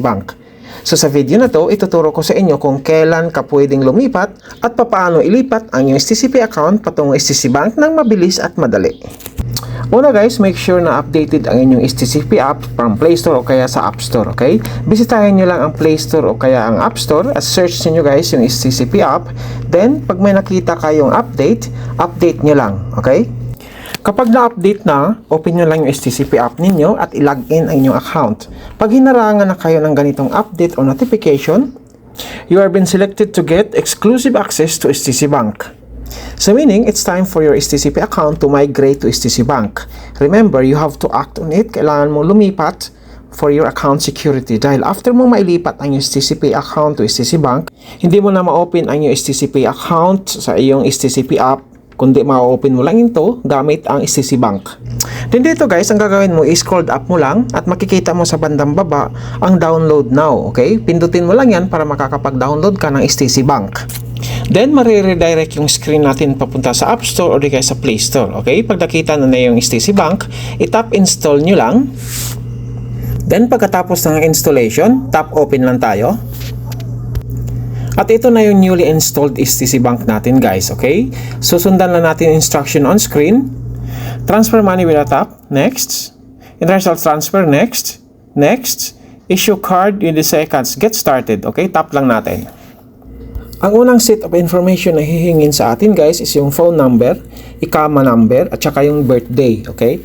Bank. So sa video na to, ituturo ko sa inyo kung kailan ka pwedeng lumipat at papaano ilipat ang iyong STCP account patungong STC Bank ng mabilis at madali. Una guys, make sure na updated ang inyong STCP app from Play Store o kaya sa App Store, okay? Bisitahin nyo lang ang Play Store o kaya ang App Store at search nyo guys yung STCP app. Then, pag may nakita kayong update, update nyo lang, okay? Kapag na-update na, open nyo lang yung STCP app ninyo at i-login ang inyong account. Pag hinarangan na kayo ng ganitong update o notification, you are been selected to get exclusive access to STC Bank. So meaning, it's time for your STCP account to migrate to STC Bank. Remember, you have to act on it. Kailangan mo lumipat for your account security dahil after mo mailipat ang iyong STCP account to STC Bank, hindi mo na ma-open ang iyong STCP account sa iyong STCP app kundi ma-open mo lang ito gamit ang STC Bank. Then dito guys, ang gagawin mo is scroll up mo lang at makikita mo sa bandang baba ang download now, okay? Pindutin mo lang yan para makakapag-download ka ng STC Bank. Then, mariredirect yung screen natin papunta sa App Store o di kaya sa Play Store. Okay? Pag nakita na na yung STC Bank, itap install nyo lang. Then, pagkatapos ng installation, tap open lang tayo. At ito na yung newly installed STC Bank natin guys, okay? Susundan lang natin instruction on screen. Transfer money with a tap. Next. International transfer. Next. Next. Issue card in the seconds. Get started. Okay? Tap lang natin. Ang unang set of information na hihingin sa atin guys is yung phone number, ikama number, at saka yung birthday. Okay?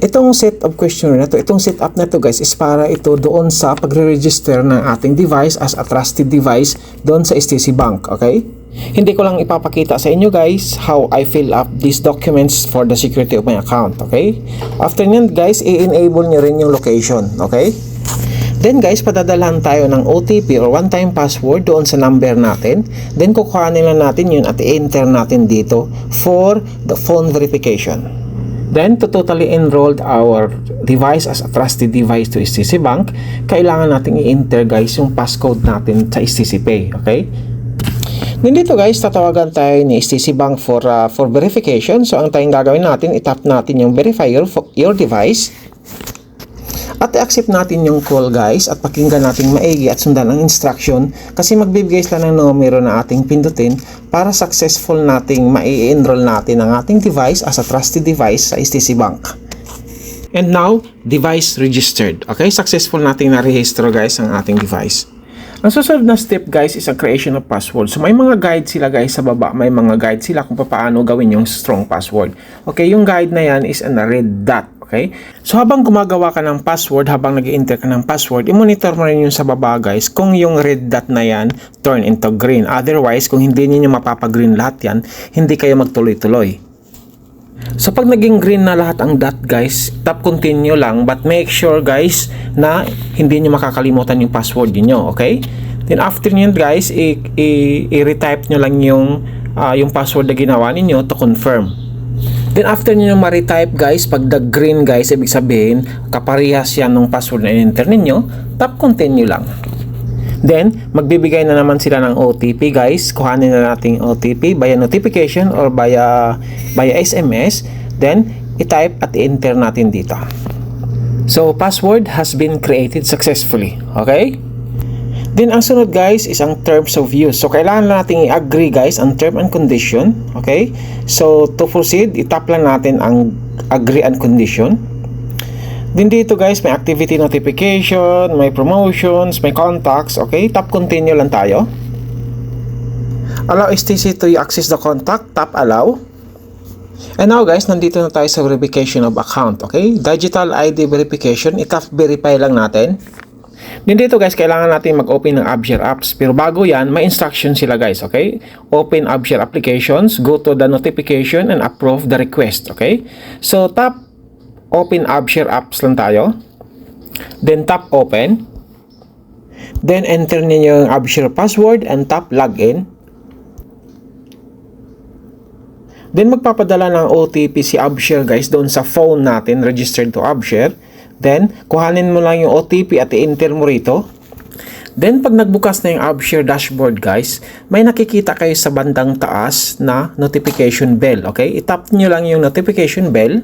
Itong set of questionnaire na to, itong setup na to guys is para ito doon sa pagre-register ng ating device as a trusted device doon sa STC Bank, okay? Hindi ko lang ipapakita sa inyo guys how I fill up these documents for the security of my account, okay? After nyan guys, i-enable nyo rin yung location, okay? Then guys, padadalahan tayo ng OTP or one-time password doon sa number natin. Then kukuhanin lang natin yun at i-enter natin dito for the phone verification. Then, to totally enroll our device as a trusted device to STC Bank, kailangan natin i-enter guys yung passcode natin sa STC Pay. Okay? Then dito guys, tatawagan tayo ni STC Bank for, uh, for verification. So, ang tayong gagawin natin, itap natin yung verify your, your device. At i-accept natin yung call guys at pakinggan natin maigi at sundan ang instruction kasi magbibigay sila ng numero na ating pindutin para successful nating mai-enroll natin ang ating device as a trusted device sa STC Bank. And now, device registered. Okay, successful nating na-register guys ang ating device. Ang susunod na step guys is ang creation of password. So may mga guide sila guys sa baba. May mga guide sila kung paano gawin yung strong password. Okay, yung guide na yan is an red dot. Okay? So habang gumagawa ka ng password, habang nag enter ka ng password, i-monitor mo rin yung sa baba guys kung yung red dot na yan turn into green. Otherwise, kung hindi niyo mapapag-green lahat yan, hindi kayo magtuloy-tuloy. So pag naging green na lahat ang dot guys, tap continue lang but make sure guys na hindi niyo makakalimutan yung password niyo, okay? Then after nyo guys, i-retype nyo lang yung uh, yung password na ginawa ninyo to confirm. Then after nyo ma-retype guys, pag the green guys, ibig sabihin kaparehas yan ng password na in-enter ninyo, tap continue lang. Then, magbibigay na naman sila ng OTP guys. Kuhanin na natin OTP via notification or via, via SMS. Then, i-type at i-enter natin dito. So, password has been created successfully. Okay? Then, ang sunod guys is ang terms of use. So, kailangan natin i-agree guys ang term and condition. Okay? So, to proceed, itap lang natin ang agree and condition. Din dito guys, may activity notification, may promotions, may contacts, okay? Tap continue lang tayo. Allow STC to access the contact, tap allow. And now guys, nandito na tayo sa verification of account, okay? Digital ID verification, itap verify lang natin. Din dito guys, kailangan natin mag-open ng AppShare apps. Pero bago yan, may instruction sila guys, okay? Open AppShare applications, go to the notification and approve the request, okay? So tap open AppShare apps lang tayo. Then tap open. Then enter niyo yung AppShare password and tap login. Then magpapadala ng OTP si AppShare guys doon sa phone natin registered to AppShare. Then kuhanin mo lang yung OTP at i-enter mo rito. Then pag nagbukas na yung AppShare dashboard guys, may nakikita kayo sa bandang taas na notification bell. Okay? I-tap nyo lang yung notification bell.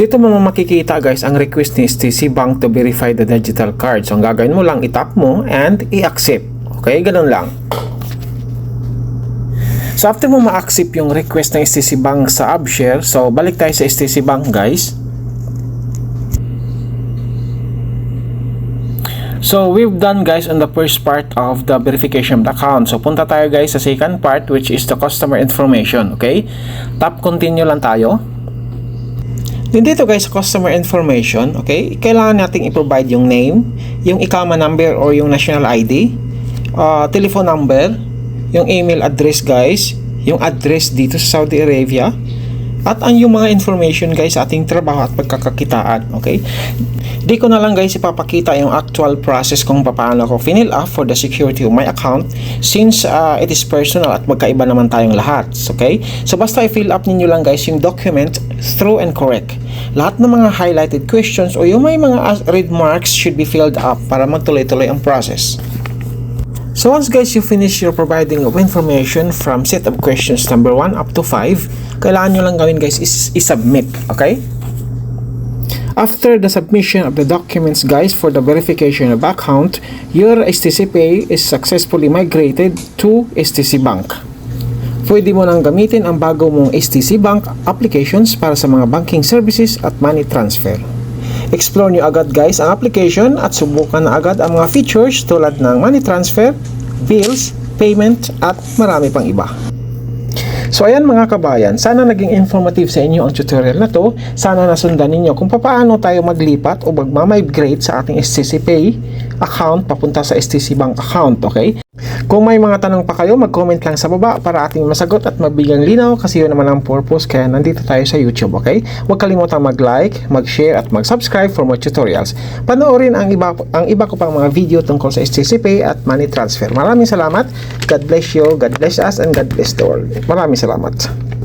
Dito mo makikita guys ang request ni STC Bank to verify the digital card. So ang gagawin mo lang, itap mo and i-accept. Okay, ganun lang. So after mo ma-accept yung request ng STC Bank sa AppShare, so balik tayo sa STC Bank guys. So we've done guys on the first part of the verification of the account. So punta tayo guys sa second part which is the customer information, okay? Tap continue lang tayo. Then dito guys customer information, okay? Kailangan nating i-provide yung name, yung ikama number or yung national ID, uh, telephone number, yung email address guys, yung address dito sa Saudi Arabia, at ang yung mga information guys sa ating trabaho at pagkakakitaan, okay? Di ko na lang guys ipapakita yung actual process kung paano ako finil up for the security of my account since uh, it is personal at magkaiba naman tayong lahat, okay? So basta i-fill up ninyo lang guys yung document through and correct. Lahat ng mga highlighted questions o yung may mga red marks should be filled up para magtuloy-tuloy ang process. So once guys you finish your providing of information from set of questions number 1 up to 5, kailangan nyo lang gawin guys is i-submit, okay? After the submission of the documents guys for the verification of account, your STC Pay is successfully migrated to STC Bank. Pwede mo nang gamitin ang bago mong STC Bank applications para sa mga banking services at money transfer. Explore nyo agad guys ang application at subukan na agad ang mga features tulad ng money transfer, bills, payment at marami pang iba. So ayan mga kabayan, sana naging informative sa inyo ang tutorial na to. Sana nasundan ninyo kung paano tayo maglipat o magmamigrate sa ating STC Pay account papunta sa STC Bank account, okay? Kung may mga tanong pa kayo, mag-comment lang sa baba para ating masagot at mabigyang linaw kasi yun naman ang purpose kaya nandito tayo sa YouTube, okay? Huwag kalimutang mag-like, mag-share at mag-subscribe for more tutorials. Panoorin ang iba, ang iba ko pang mga video tungkol sa STC Pay at money transfer. Maraming salamat. God bless you, God bless us, and God bless the world. Salamat.